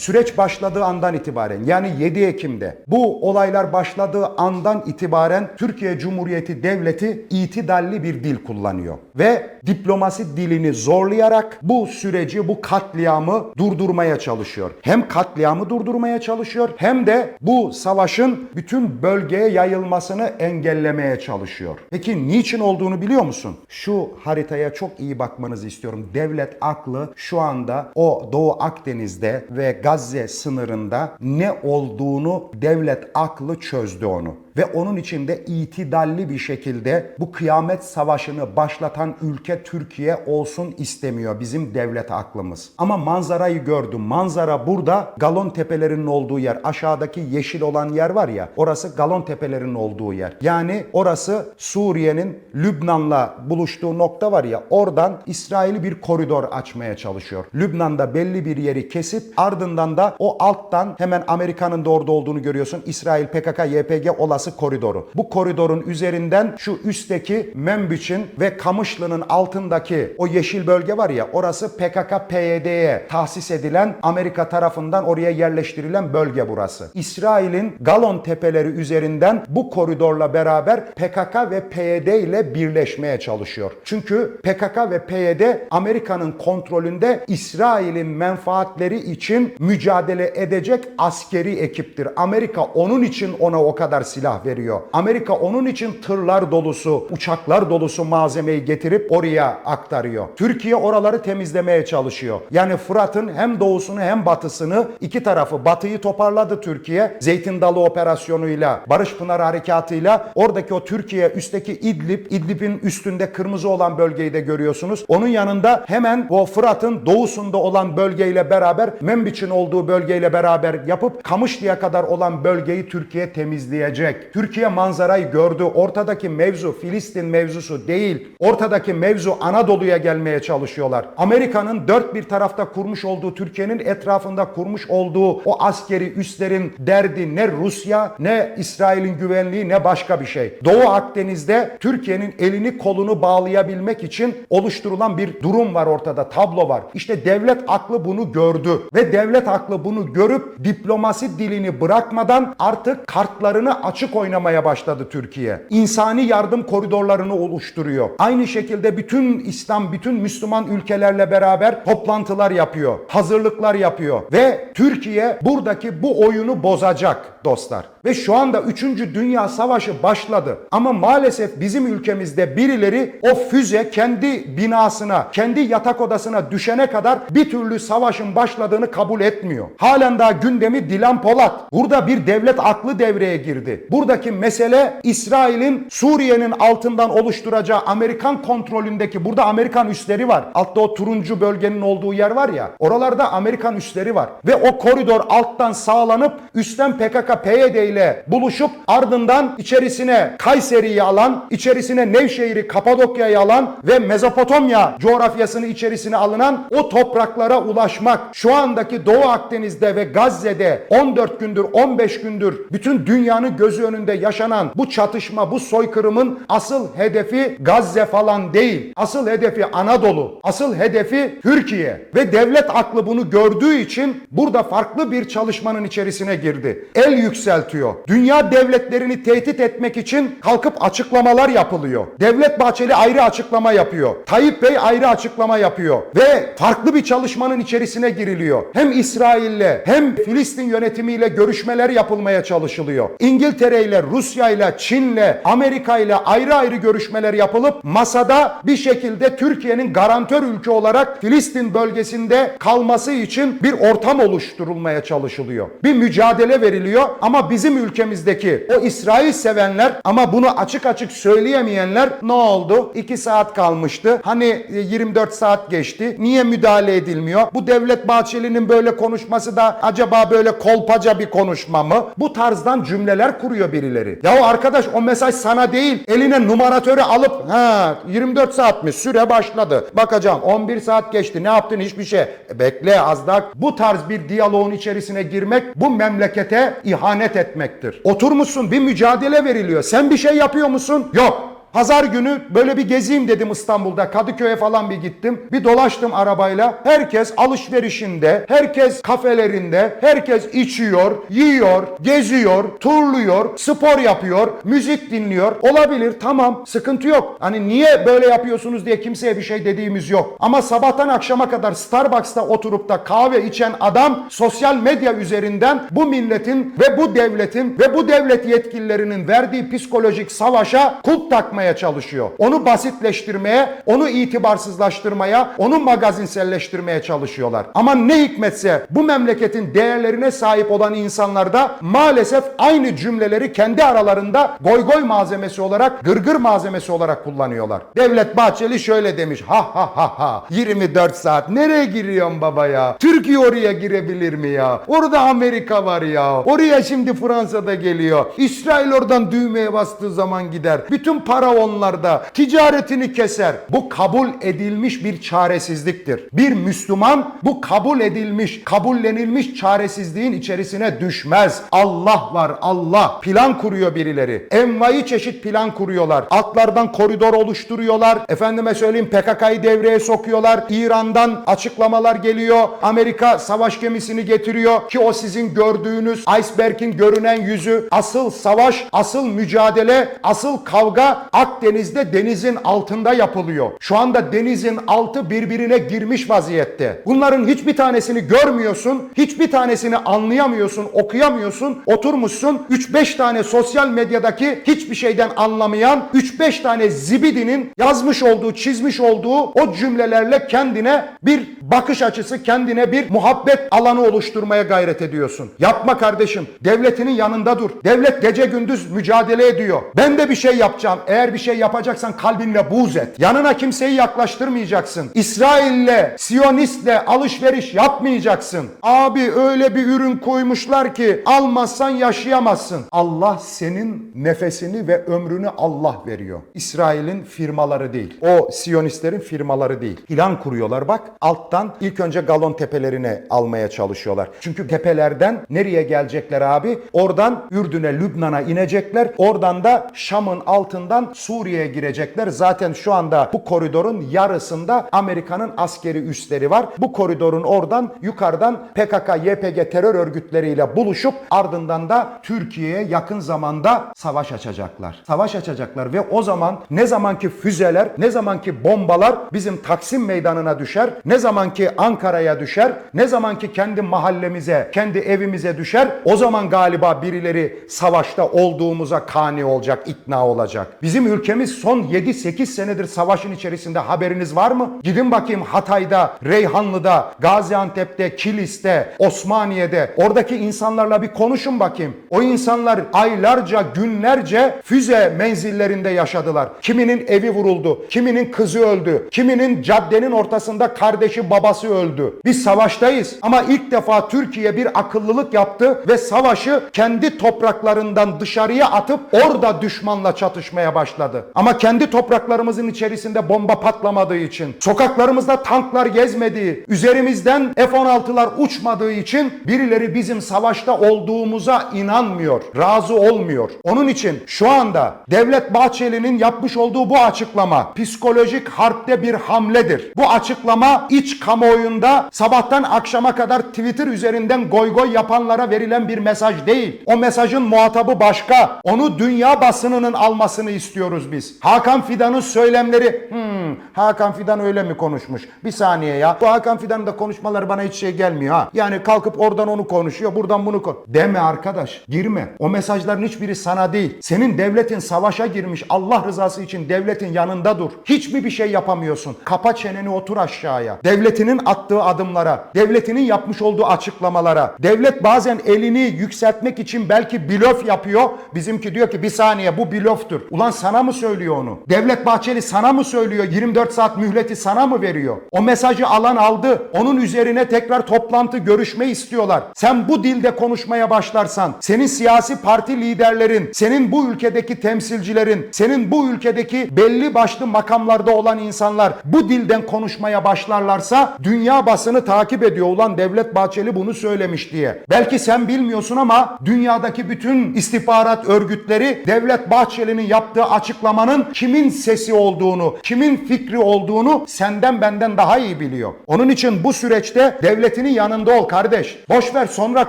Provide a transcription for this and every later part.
Süreç başladığı andan itibaren yani 7 Ekim'de bu olaylar başladığı andan itibaren Türkiye Cumhuriyeti Devleti itidalli bir dil kullanıyor. Ve diplomasi dilini zorlayarak bu süreci, bu katliamı durdurmaya çalışıyor. Hem katliamı durdurmaya çalışıyor hem de bu savaşın bütün bölgeye yayılmasını engellemeye çalışıyor. Peki niçin olduğunu biliyor musun? Şu haritaya çok iyi bakmanızı istiyorum. Devlet aklı şu anda o Doğu Akdeniz'de ve Gazze sınırında ne olduğunu devlet aklı çözdü onu. Ve onun içinde itidalli bir şekilde bu kıyamet savaşını başlatan ülke Türkiye olsun istemiyor bizim devlet aklımız. Ama manzarayı gördüm. Manzara burada Galon Tepelerinin olduğu yer. Aşağıdaki yeşil olan yer var ya orası Galon Tepelerinin olduğu yer. Yani orası Suriye'nin Lübnan'la buluştuğu nokta var ya oradan İsrail'i bir koridor açmaya çalışıyor. Lübnan'da belli bir yeri kesip ardından da o alttan hemen Amerika'nın da orada olduğunu görüyorsun. İsrail PKK YPG olası koridoru. Bu koridorun üzerinden şu üstteki Membiç'in ve Kamışlı'nın altındaki o yeşil bölge var ya orası PKK PYD'ye tahsis edilen Amerika tarafından oraya yerleştirilen bölge burası. İsrail'in Galon tepeleri üzerinden bu koridorla beraber PKK ve PYD ile birleşmeye çalışıyor. Çünkü PKK ve PYD Amerika'nın kontrolünde İsrail'in menfaatleri için mücadele edecek askeri ekiptir. Amerika onun için ona o kadar silah veriyor. Amerika onun için tırlar dolusu, uçaklar dolusu malzemeyi getirip oraya aktarıyor. Türkiye oraları temizlemeye çalışıyor. Yani Fırat'ın hem doğusunu hem batısını iki tarafı batıyı toparladı Türkiye. Zeytin Dalı operasyonuyla, Barış Pınar harekatıyla oradaki o Türkiye üstteki İdlib, İdlib'in üstünde kırmızı olan bölgeyi de görüyorsunuz. Onun yanında hemen o Fırat'ın doğusunda olan bölgeyle beraber Membiç'in olduğu bölgeyle beraber yapıp Kamışlı'ya kadar olan bölgeyi Türkiye temizleyecek. Türkiye manzarayı gördü. Ortadaki mevzu Filistin mevzusu değil. Ortadaki mevzu Anadolu'ya gelmeye çalışıyorlar. Amerika'nın dört bir tarafta kurmuş olduğu, Türkiye'nin etrafında kurmuş olduğu o askeri üslerin derdi ne Rusya ne İsrail'in güvenliği ne başka bir şey. Doğu Akdeniz'de Türkiye'nin elini kolunu bağlayabilmek için oluşturulan bir durum var ortada, tablo var. İşte devlet aklı bunu gördü ve devlet aklı bunu görüp diplomasi dilini bırakmadan artık kartlarını açık oynamaya başladı Türkiye. İnsani yardım koridorlarını oluşturuyor. Aynı şekilde bütün İslam, bütün Müslüman ülkelerle beraber toplantılar yapıyor. Hazırlıklar yapıyor. Ve Türkiye buradaki bu oyunu bozacak dostlar. Ve şu anda 3. Dünya Savaşı başladı. Ama maalesef bizim ülkemizde birileri o füze kendi binasına, kendi yatak odasına düşene kadar bir türlü savaşın başladığını kabul etmiyor. Halen daha gündemi Dilan Polat. Burada bir devlet aklı devreye girdi. Buradaki mesele İsrail'in Suriye'nin altından oluşturacağı Amerikan kontrolündeki burada Amerikan üsleri var. Altta o turuncu bölgenin olduğu yer var ya. Oralarda Amerikan üsleri var. Ve o koridor alttan sağlanıp üstten PKK PYD ile buluşup ardından içerisine Kayseri'yi alan, içerisine Nevşehir'i, Kapadokya'yı alan ve Mezopotamya coğrafyasını içerisine alınan o topraklara ulaşmak. Şu andaki Doğu Akdeniz'de ve Gazze'de 14 gündür, 15 gündür bütün dünyanın gözü önünde yaşanan bu çatışma, bu soykırımın asıl hedefi Gazze falan değil. Asıl hedefi Anadolu. Asıl hedefi Türkiye. Ve devlet aklı bunu gördüğü için burada farklı bir çalışmanın içerisine girdi. El yükseltiyor. Dünya devletlerini tehdit etmek için kalkıp açıklamalar yapılıyor. Devlet Bahçeli ayrı açıklama yapıyor. Tayyip Bey ayrı açıklama yapıyor. Ve farklı bir çalışmanın içerisine giriliyor. Hem İsrail'le hem Filistin yönetimiyle görüşmeler yapılmaya çalışılıyor. İngiltere ile, Rusya ile, Çin'le, Amerika ile ayrı ayrı görüşmeler yapılıp masada bir şekilde Türkiye'nin garantör ülke olarak Filistin bölgesinde kalması için bir ortam oluşturulmaya çalışılıyor. Bir mücadele veriliyor ama bizim ülkemizdeki o İsrail sevenler ama bunu açık açık söyleyemeyenler ne oldu? 2 saat kalmıştı. Hani 24 saat geçti. Niye müdahale edilmiyor? Bu Devlet Bahçeli'nin böyle konuşması da acaba böyle kolpaca bir konuşma mı? Bu tarzdan cümleler kuruyor birileri. Ya arkadaş o mesaj sana değil. Eline numaratörü alıp ha 24 saat mi? Süre başladı. Bakacağım 11 saat geçti. Ne yaptın? Hiçbir şey. E, bekle az. Bu tarz bir diyaloğun içerisine girmek bu memlekete ihanet etmektir. Oturmuşsun bir mücadele veriliyor. Sen bir şey yapıyor musun? Yok. Pazar günü böyle bir gezeyim dedim İstanbul'da. Kadıköy'e falan bir gittim. Bir dolaştım arabayla. Herkes alışverişinde, herkes kafelerinde, herkes içiyor, yiyor, geziyor, turluyor, spor yapıyor, müzik dinliyor. Olabilir tamam sıkıntı yok. Hani niye böyle yapıyorsunuz diye kimseye bir şey dediğimiz yok. Ama sabahtan akşama kadar Starbucks'ta oturup da kahve içen adam sosyal medya üzerinden bu milletin ve bu devletin ve bu devlet yetkililerinin verdiği psikolojik savaşa kulp takmaya çalışıyor. Onu basitleştirmeye, onu itibarsızlaştırmaya, onu magazinselleştirmeye çalışıyorlar. Ama ne hikmetse bu memleketin değerlerine sahip olan insanlar da maalesef aynı cümleleri kendi aralarında goy goy malzemesi olarak, gırgır malzemesi olarak kullanıyorlar. Devlet Bahçeli şöyle demiş. Ha ha ha ha. 24 saat nereye giriyorsun baba ya? Türkiye oraya girebilir mi ya? Orada Amerika var ya. Oraya şimdi Fransa'da geliyor. İsrail oradan düğmeye bastığı zaman gider. Bütün para onlarda. Ticaretini keser. Bu kabul edilmiş bir çaresizliktir. Bir Müslüman bu kabul edilmiş, kabullenilmiş çaresizliğin içerisine düşmez. Allah var Allah. Plan kuruyor birileri. Envai çeşit plan kuruyorlar. Altlardan koridor oluşturuyorlar. Efendime söyleyeyim PKK'yı devreye sokuyorlar. İran'dan açıklamalar geliyor. Amerika savaş gemisini getiriyor ki o sizin gördüğünüz iceberg'in görünen yüzü. Asıl savaş, asıl mücadele, asıl kavga Akdeniz'de denizin altında yapılıyor. Şu anda denizin altı birbirine girmiş vaziyette. Bunların hiçbir tanesini görmüyorsun, hiçbir tanesini anlayamıyorsun, okuyamıyorsun. Oturmuşsun 3-5 tane sosyal medyadaki hiçbir şeyden anlamayan 3-5 tane zibidinin yazmış olduğu, çizmiş olduğu o cümlelerle kendine bir bakış açısı, kendine bir muhabbet alanı oluşturmaya gayret ediyorsun. Yapma kardeşim. Devletinin yanında dur. Devlet gece gündüz mücadele ediyor. Ben de bir şey yapacağım. Eğer bir şey yapacaksan kalbinle buğz et. Yanına kimseyi yaklaştırmayacaksın. İsrail'le, Siyonist'le alışveriş yapmayacaksın. Abi öyle bir ürün koymuşlar ki almazsan yaşayamazsın. Allah senin nefesini ve ömrünü Allah veriyor. İsrail'in firmaları değil. O Siyonistlerin firmaları değil. Plan kuruyorlar bak. Alttan ilk önce galon tepelerine almaya çalışıyorlar. Çünkü tepelerden nereye gelecekler abi? Oradan Ürdün'e, Lübnan'a inecekler. Oradan da Şam'ın altından Suriye'ye girecekler. Zaten şu anda bu koridorun yarısında Amerika'nın askeri üsleri var. Bu koridorun oradan yukarıdan PKK, YPG terör örgütleriyle buluşup ardından da Türkiye'ye yakın zamanda savaş açacaklar. Savaş açacaklar ve o zaman ne zamanki füzeler, ne zamanki bombalar bizim Taksim meydanına düşer, ne zamanki Ankara'ya düşer, ne zamanki kendi mahallemize, kendi evimize düşer, o zaman galiba birileri savaşta olduğumuza kani olacak, ikna olacak. Bizim ülkemiz son 7-8 senedir savaşın içerisinde haberiniz var mı? Gidin bakayım Hatay'da, Reyhanlı'da, Gaziantep'te, Kilis'te, Osmaniye'de oradaki insanlarla bir konuşun bakayım. O insanlar aylarca, günlerce füze menzillerinde yaşadılar. Kiminin evi vuruldu, kiminin kızı öldü, kiminin caddenin ortasında kardeşi babası öldü. Biz savaştayız ama ilk defa Türkiye bir akıllılık yaptı ve savaşı kendi topraklarından dışarıya atıp orada düşmanla çatışmaya başladı. Ama kendi topraklarımızın içerisinde bomba patlamadığı için, sokaklarımızda tanklar gezmediği, üzerimizden F-16'lar uçmadığı için birileri bizim savaşta olduğumuza inanmıyor, razı olmuyor. Onun için şu anda Devlet Bahçeli'nin yapmış olduğu bu açıklama psikolojik harpte bir hamledir. Bu açıklama iç kamuoyunda sabahtan akşama kadar Twitter üzerinden goy goy yapanlara verilen bir mesaj değil. O mesajın muhatabı başka. Onu dünya basınının almasını istiyoruz biz. Hakan Fidan'ın söylemleri hmm, Hakan Fidan öyle mi konuşmuş? Bir saniye ya. Bu Hakan Fidan'ın da konuşmaları bana hiç şey gelmiyor ha. Yani kalkıp oradan onu konuşuyor, buradan bunu kon. Deme arkadaş. Girme. O mesajların hiçbiri sana değil. Senin devletin savaşa girmiş. Allah rızası için devletin yanında dur. Hiç mi bir şey yapamıyorsun? Kapa çeneni otur aşağıya. Devletinin attığı adımlara, devletinin yapmış olduğu açıklamalara, devlet bazen elini yükseltmek için belki blöf yapıyor. Bizimki diyor ki bir saniye bu blöftür. Ulan sana mı söylüyor onu? Devlet Bahçeli sana mı söylüyor? 24 saat mühleti sana mı veriyor? O mesajı alan aldı. Onun üzerine tekrar toplantı, görüşme istiyorlar. Sen bu dilde konuşmaya başlarsan, senin siyasi parti liderlerin, senin bu ülkedeki temsilcilerin, senin bu ülkedeki belli başlı makamlarda olan insanlar bu dilden konuşmaya başlarlarsa dünya basını takip ediyor. Ulan Devlet Bahçeli bunu söylemiş diye. Belki sen bilmiyorsun ama dünyadaki bütün istihbarat örgütleri Devlet Bahçeli'nin yaptığı açıklamanın kimin sesi olduğunu, kimin fikri olduğunu senden benden daha iyi biliyor. Onun için bu süreçte devletinin yanında ol kardeş. Boş ver sonra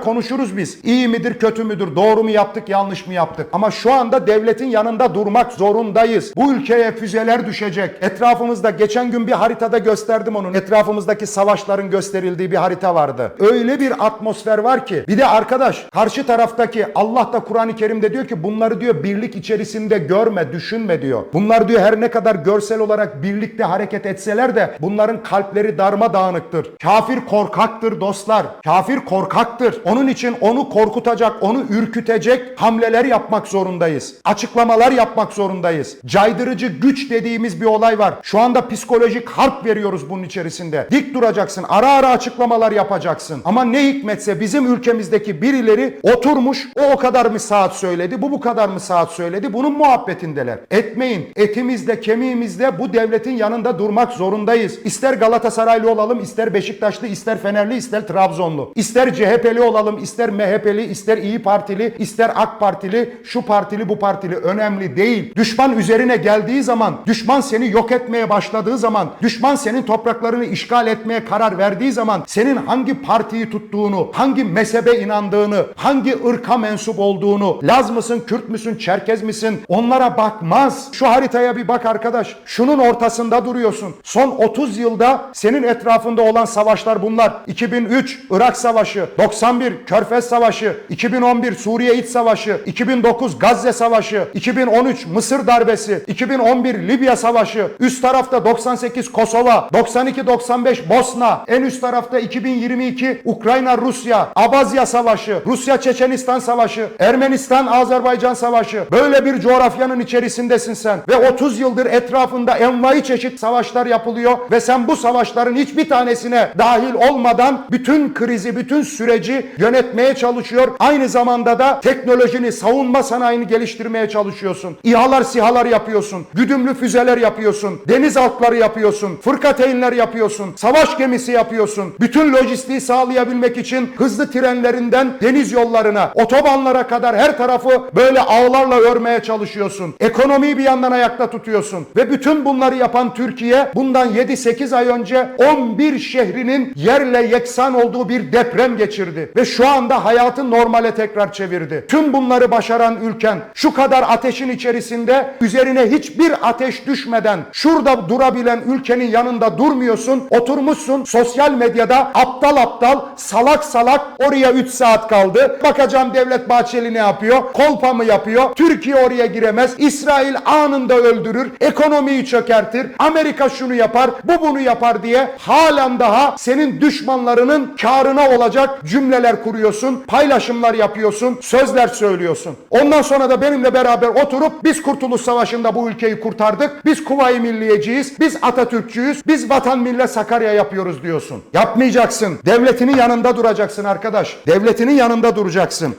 konuşuruz biz. İyi midir, kötü müdür, doğru mu yaptık, yanlış mı yaptık? Ama şu anda devletin yanında durmak zorundayız. Bu ülkeye füzeler düşecek. Etrafımızda geçen gün bir haritada gösterdim onun. Etrafımızdaki savaşların gösterildiği bir harita vardı. Öyle bir atmosfer var ki. Bir de arkadaş karşı taraftaki Allah da Kur'an-ı Kerim'de diyor ki bunları diyor birlik içerisinde görme, düşünme diyor. Bunlar diyor her ne kadar görsel olarak birlikte hareket etseler de bunların kalpleri darmadağınıktır. Kafir korkaktır dostlar. Kafir korkaktır. Onun için onu korkutacak, onu ürkütecek hamleler yapmak zorundayız. Açıklamalar yapmak zorundayız. Caydırıcı güç dediğimiz bir olay var. Şu anda psikolojik harp veriyoruz bunun içerisinde. Dik duracaksın. Ara ara açıklamalar yapacaksın. Ama ne hikmetse bizim ülkemizdeki birileri oturmuş o o kadar mı saat söyledi, bu bu kadar mı saat söyledi. Bunun muhabbetindeler. Etmeyin. Etimizde, kemiğimizde bu devletin yanında durmak zorundayız. İster Galatasaraylı olalım, ister Beşiktaşlı, ister Fenerli, ister Trabzonlu. İster CHP'li olalım, ister MHP'li, ister İyi Partili, ister AK Partili, şu partili, bu partili önemli değil. Düşman üzerine geldiği zaman, düşman seni yok etmeye başladığı zaman, düşman senin topraklarını işgal etmeye karar verdiği zaman senin hangi partiyi tuttuğunu, hangi mezhebe inandığını, hangi ırka mensup olduğunu, Laz mısın, Kürt müsün, Çerkez misin onlara bakmaz. Şu haritaya bir bak arkadaş. Şunun ortasında duruyorsun. Son 30 yılda senin etrafında olan savaşlar bunlar. 2003 Irak Savaşı, 91 Körfez Savaşı, 2011 Suriye İç Savaşı, 2009 Gazze Savaşı, 2013 Mısır darbesi, 2011 Libya Savaşı, üst tarafta 98 Kosova, 92-95 Bosna, en üst tarafta 2022 Ukrayna Rusya, Abazya Savaşı, Rusya Çeçenistan Savaşı, Ermenistan Azerbaycan Savaşı. Böyle bir coğrafyanın içerisindesin sen ve 30 yıldır etrafında envai çeşit savaşlar yapılıyor ve sen bu savaşların hiçbir tanesine dahil olmadan bütün krizi, bütün süreci yönetmeye çalışıyor. Aynı zamanda da teknolojini, savunma sanayini geliştirmeye çalışıyorsun. İHA'lar, SİHA'lar yapıyorsun. Güdümlü füzeler yapıyorsun. Deniz altları yapıyorsun. Fırkateynler yapıyorsun. Savaş gemisi yapıyorsun. Bütün lojistiği sağlayabilmek için hızlı trenlerinden deniz yollarına, otobanlara kadar her tarafı böyle ağlarla örmeye çalışıyorsun. Ekonomiyi bir yandan ayakta tutuyorsun. Ve bütün bunları yapan Türkiye bundan 7-8 ay önce 11 şehrinin yerle yeksan olduğu bir deprem geçirdi. Ve şu anda hayatı normale tekrar çevirdi. Tüm bunları başaran ülken şu kadar ateşin içerisinde üzerine hiçbir ateş düşmeden şurada durabilen ülkenin yanında durmuyorsun. Oturmuşsun sosyal medyada aptal aptal salak salak oraya 3 saat kaldı. Bakacağım Devlet Bahçeli ne yapıyor? Kolpa mı yapıyor? Türkiye oraya giremez. İsrail anında öldürür. Ekonomiyi çökertir. Amerika şunu yapar, bu bunu yapar diye halen daha senin düşmanlarının karına olacak cümleler kuruyorsun, paylaşımlar yapıyorsun, sözler söylüyorsun. Ondan sonra da benimle beraber oturup biz Kurtuluş Savaşı'nda bu ülkeyi kurtardık. Biz Kuvayi Milliyeciyiz. Biz Atatürkçüyüz. Biz vatan millet Sakarya yapıyoruz diyorsun. Yapmayacaksın. Devletinin yanında duracaksın arkadaş. Devletinin yanında duracaksın.